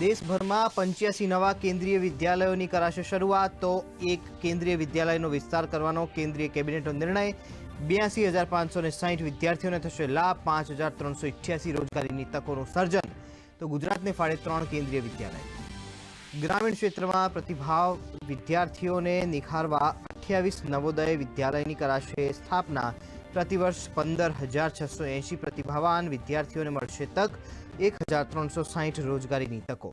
દેશભરમાં પંચ્યાસી નવા કેન્દ્રીય વિદ્યાલયોની કરાશે શરૂઆત, તો એક કેન્દ્રીય વિદ્યાલયનો વિસ્તાર કરવાનો કેન્દ્રીય કેબિનેટનો નિર્ણય. બ્યાસી હજાર પાંચસો ને સાહીઠ વિદ્યાર્થીઓને થશે લાભ, પાંચ હજાર ત્રણસો ઇઠ્યાસી રોજગારીની તકોનું સર્જન. તો ગુજરાતને ફાળે ત્રણ કેન્દ્રીય વિદ્યાલય. ગ્રામીણ ક્ષેત્રમાં પ્રતિભાવ વિદ્યાર્થીઓને નિખારવા અઠ્યાવીસ નવોદય વિદ્યાલયની કરાશે સ્થાપના. પ્રતિવર્ષ પંદર હજાર છસો એંશી પ્રતિભાવાન વિદ્યાર્થીઓને મળશે તક, એક હજાર ત્રણસો સાહીઠ રોજગારીની તકો.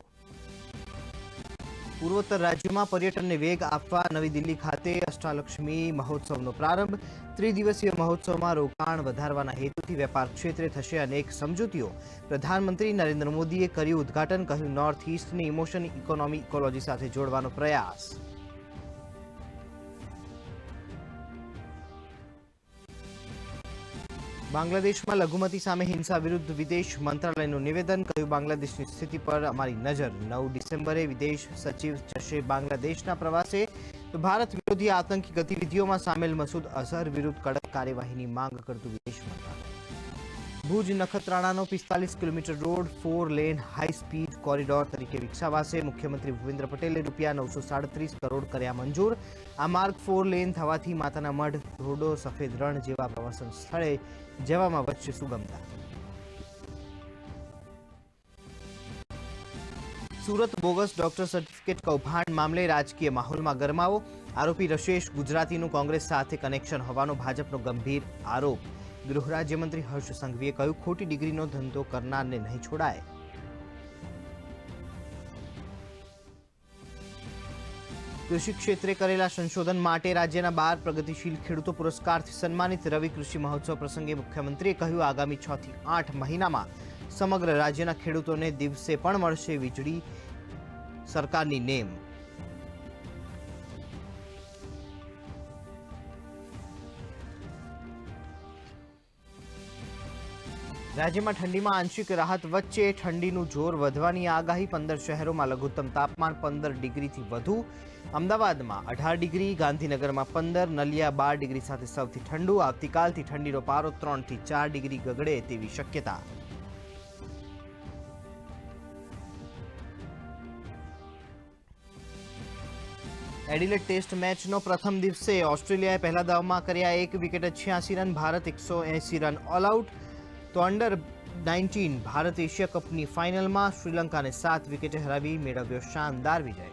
પૂર્વોત્તર રાજ્યોમાં પર્યટનને વેગ આપવા નવી દિલ્હી ખાતે અષ્ટાલક્ષ્મી મહોત્સવનો પ્રારંભ. ત્રિદિવસીય મહોત્સવમાં રોકાણ વધારવાના હેતુથી વેપાર ક્ષેત્રે થશે અનેક સમજૂતીઓ. પ્રધાનમંત્રી નરેન્દ્ર મોદીએ કર્યું ઉદ્ઘાટન, કહ્યું નોર્થ ઇસ્ટની ઇમોશન ઇકોનોમી ઇકોલોજી સાથે જોડવાનો પ્રયાસ. બાંગ્લાદેશમાં લઘુમતી સામે હિંસા વિરુદ્ધ વિદેશ મંત્રાલયનું નિવેદન કહ્યું. બાંગ્લાદેશની સ્થિતિ પર અમારી નજર. નવ ડિસેમ્બરે વિદેશ સચિવ જશે બાંગ્લાદેશના પ્રવાસે. તો ભારત વિરોધી આતંકી ગતિવિધિઓમાં સામેલ મસૂદ અઝહર વિરુદ્ધ કડક કાર્યવાહીની માંગ કરતું વિદેશ મંત્રાલય. ભુજ નખત્રાણાનો પિસ્તાલીસ kilometre road four lane high speed corridor તરીકે વિકસાવાશે. મુખ્યમંત્રી ભૂપેન્દ્ર પટેલે રૂપિયા નવસો સાડત્રીસ કરોડ કર્યા મંજૂર. આ માર્ગ ફોર લેન થવાથી માતાના મઢ, ધોરડો, સફેદ રણ જેવા પ્રવાસન સ્થળે જવામાં વધશે સુગમતા. સુરત બોગસ ડોક્ટર સર્ટિફિકેટ કૌભાંડ મામલે રાજકીય માહોલમાં ગરમાવો. આરોપી રશેશ ગુજરાતીનું કોંગ્રેસ સાથે કનેક્શન હોવાનો ભાજપનો ગંભીર આરોપ. ગૃહ રાજ્યમંત્રી હર્ષ સંઘવીએ કહ્યું, ખોટી ડિગ્રીનો ધંધો કરનારને નહીં છોડાય. કૃષિ ક્ષેત્રે કરેલા સંશોધન માટે રાજ્યના બાર પ્રગતિશીલ ખેડૂતો પુરસ્કારથી સન્માનિત રવિ કૃષિ મહોત્સવ પ્રસંગે મુખ્યમંત્રીએ કહ્યું, આગામી છ થી આઠ મહિનામાં સમગ્ર રાજ્યના ખેડૂતોને દિવસે પણ મળશે વીજળી સરકારની નેમ. રાજ્યમાં ઠંડીમાં આંશિક રાહત વચ્ચે ઠંડીનું જોર વધવાની આગાહી. પંદર શહેરોમાં લઘુત્તમ તાપમાન પંદર ડિગ્રીથી વધુ. અમદાવાદમાં અઢાર ડિગ્રી, ગાંધીનગરમાં પંદર, નલિયા બાર ડિગ્રી સાથે સૌથી ઠંડુ, આવતીકાલથી ઠંડીનો પારો ત્રણથી ચાર ડિગ્રી ગગડે તેવી શક્યતા. એડિલેટ ટેસ્ટ મેચનો પ્રથમ દિવસે ઓસ્ટ્રેલિયાએ પહેલા દાવમાં કર્યા એક વિકેટે છ્યાસી રન, ભારત એકસો એંસી રન ઓલ આઉટ. તો અંડર નાઇન્ટીન ભારત એશિયા કપની ફાઇનલમાં શ્રીલંકાને સાત વિકેટે હરાવી મેળવ્યો શાનદાર વિજય.